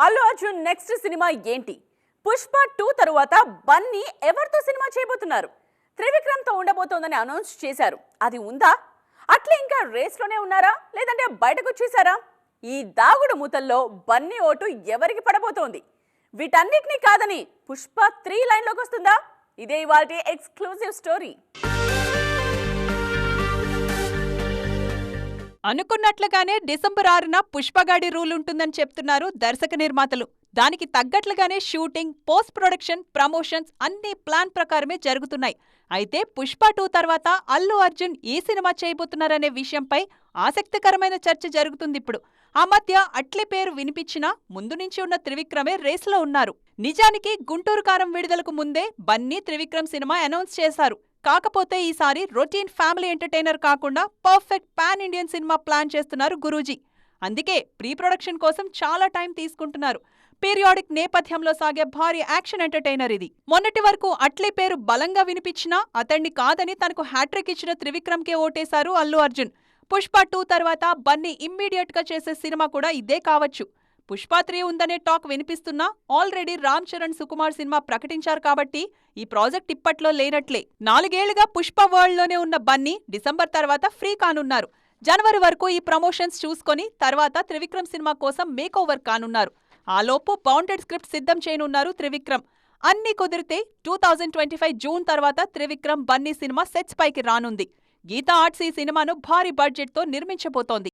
Allu Arjun next cinema ఏంటి? Pushpa two తరువాత బన్నీ ఎవరితో సినిమా చేయబోతున్నారు? త్రివిక్రమ్తో ఉండబోతోందని అనౌన్స్ చేశారు. అది ఉందా? అట్లే ఇంకా రేస్లోనే ఉన్నారా? లేదంటే బయటకు వచ్చేసారా? ఈ దాగుడు మూతల్లో బన్నీ ఓటు ఎవరికి పడబోతోంది? వీటన్నిటినీ కాదని పుష్ప త్రీ లైన్లోకి వస్తుందా? ఇదే ఇవాళ ఎక్స్క్లూజివ్ స్టోరీ. అనుకున్నట్లుగానే డిసెంబర్ ఆరున పుష్పగాడి రూల్ ఉంటుందని చెప్తున్నారు దర్శక నిర్మాతలు. దానికి తగ్గట్లుగానే షూటింగ్ పోస్ట్ ప్రొడక్షన్ ప్రమోషన్స్ అన్ని ప్లాన్ ప్రకారమే జరుగుతున్నాయి. అయితే పుష్ప టూ తర్వాత అల్లు అర్జున్ ఏ సినిమా చేయబోతున్నారనే విషయంపై ఆసక్తికరమైన చర్చ జరుగుతుంది ఇప్పుడు. ఆ మధ్య అట్లే పేరు వినిపించినా ముందు నుంచి ఉన్న త్రివిక్రమే రేస్లో ఉన్నారు. నిజానికి గుంటూరు కారం విడుదలకు ముందే బన్నీ త్రివిక్రమ్ సినిమా అనౌన్స్ చేశారు. కాకపోతే ఈసారి రొటీన్ ఫ్యామిలీ ఎంటర్టైనర్ కాకుండా perfect pan Indian cinema plan చేస్తున్నారు గురూజీ. అందుకే ప్రీ ప్రొడక్షన్ కోసం చాలా టైం తీసుకుంటున్నారు. పీరియాడిక్ నేపథ్యంలో సాగే భారీ యాక్షన్ ఎంటర్టైనర్ ఇది. మొన్నటి వరకు అట్లే పేరు బలంగా వినిపించినా అతన్ని కాదని తనకు హ్యాట్రిక్ ఇచ్చిన త్రివిక్రమ్కే ఓటేశారు అల్లు అర్జున్. పుష్ప టూ తర్వాత బన్నీ ఇమ్మీడియట్గా చేసే సినిమా కూడా ఇదే కావచ్చు. పుష్ప త్రీ ఉందనే టాక్ వినిపిస్తున్నా ఆల్రెడీ రామ్ చరణ్ సుకుమార్ సినిమా ప్రకటించారు కాబట్టి ఈ ప్రాజెక్ట్ ఇప్పట్లో లేనట్లే. నాలుగేళ్ళుగా పుష్ప వరల్డ్లోనే ఉన్న బన్నీ డిసెంబర్ తర్వాత ఫ్రీ కానున్నారు. జనవరి వరకు ఈ ప్రమోషన్స్ చూసుకొని తర్వాత త్రివిక్రమ్ సినిమా కోసం మేకోవర్ కానున్నారు. ఆలోపు బౌండెడ్ స్క్రిప్ట్ సిద్ధం చేయనున్నారు త్రివిక్రమ్. అన్ని కుదిరితే two thousand twenty five June తర్వాత త్రివిక్రమ్ బన్నీ సినిమా సెట్స్ పైకి రానుంది. గీతా ఆర్ట్స్ ఈ సినిమాను భారీ బడ్జెట్తో నిర్మించబోతోంది.